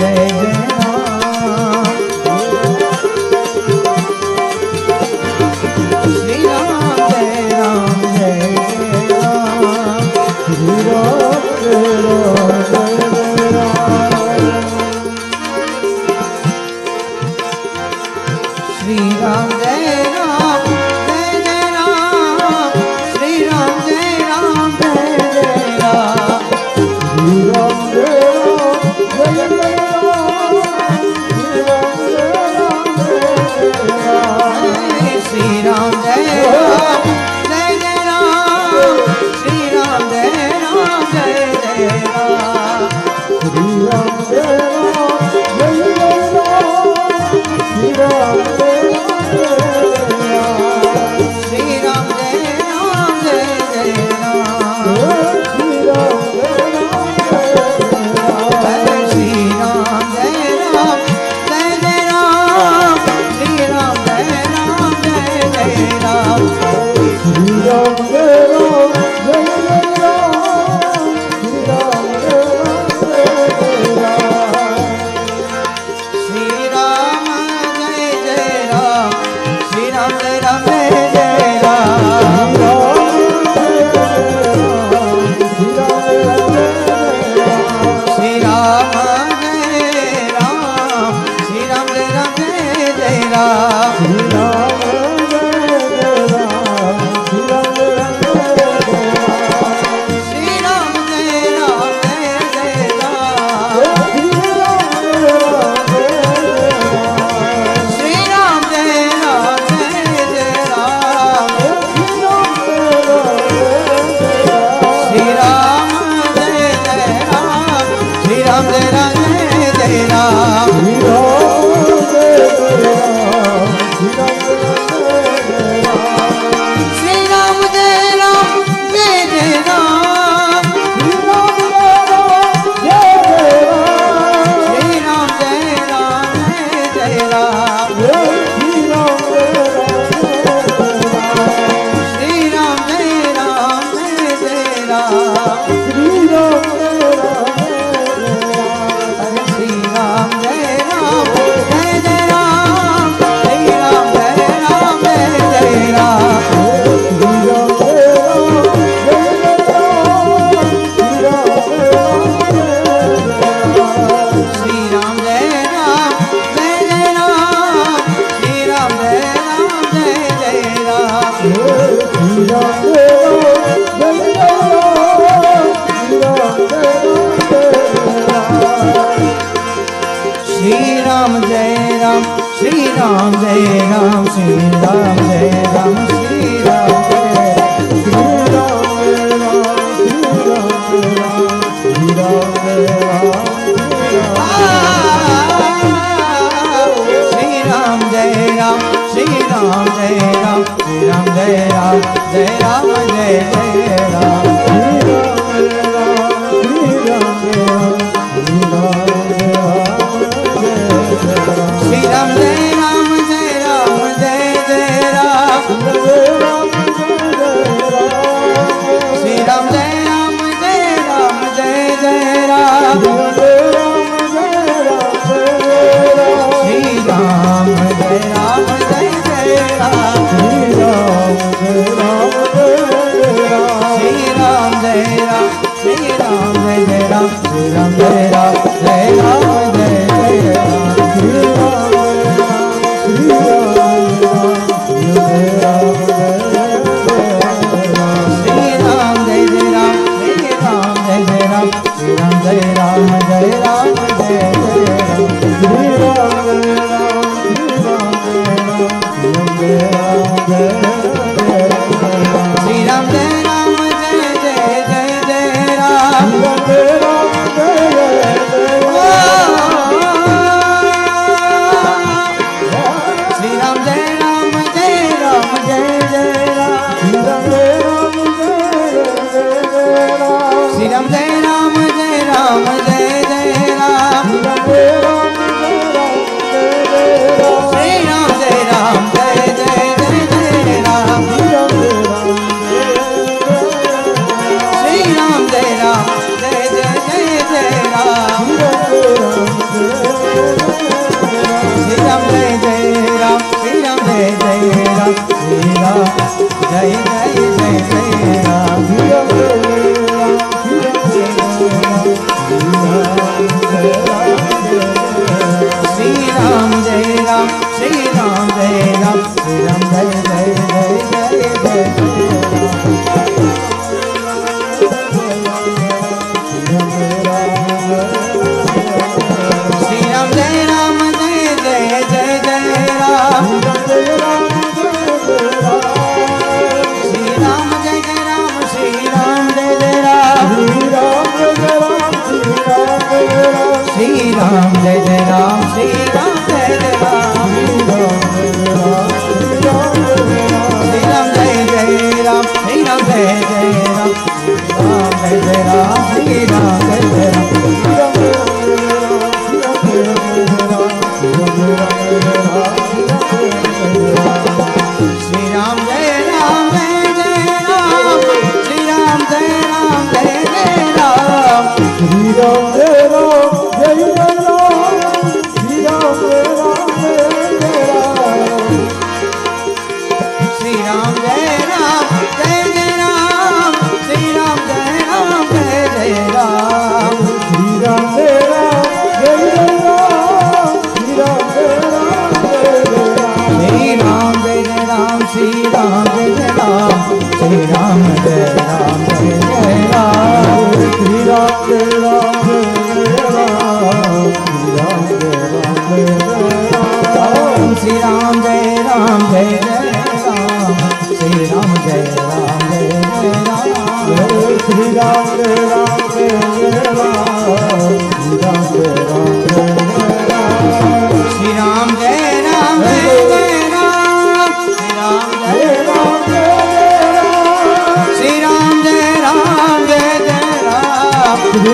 Yeah. Shri Ram જય રામ શ્રી રામ જય Ram Shri Ram Ram Jai Ram Jai Ram Jai Ram Jai Ram Jai Ram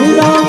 ગુરુ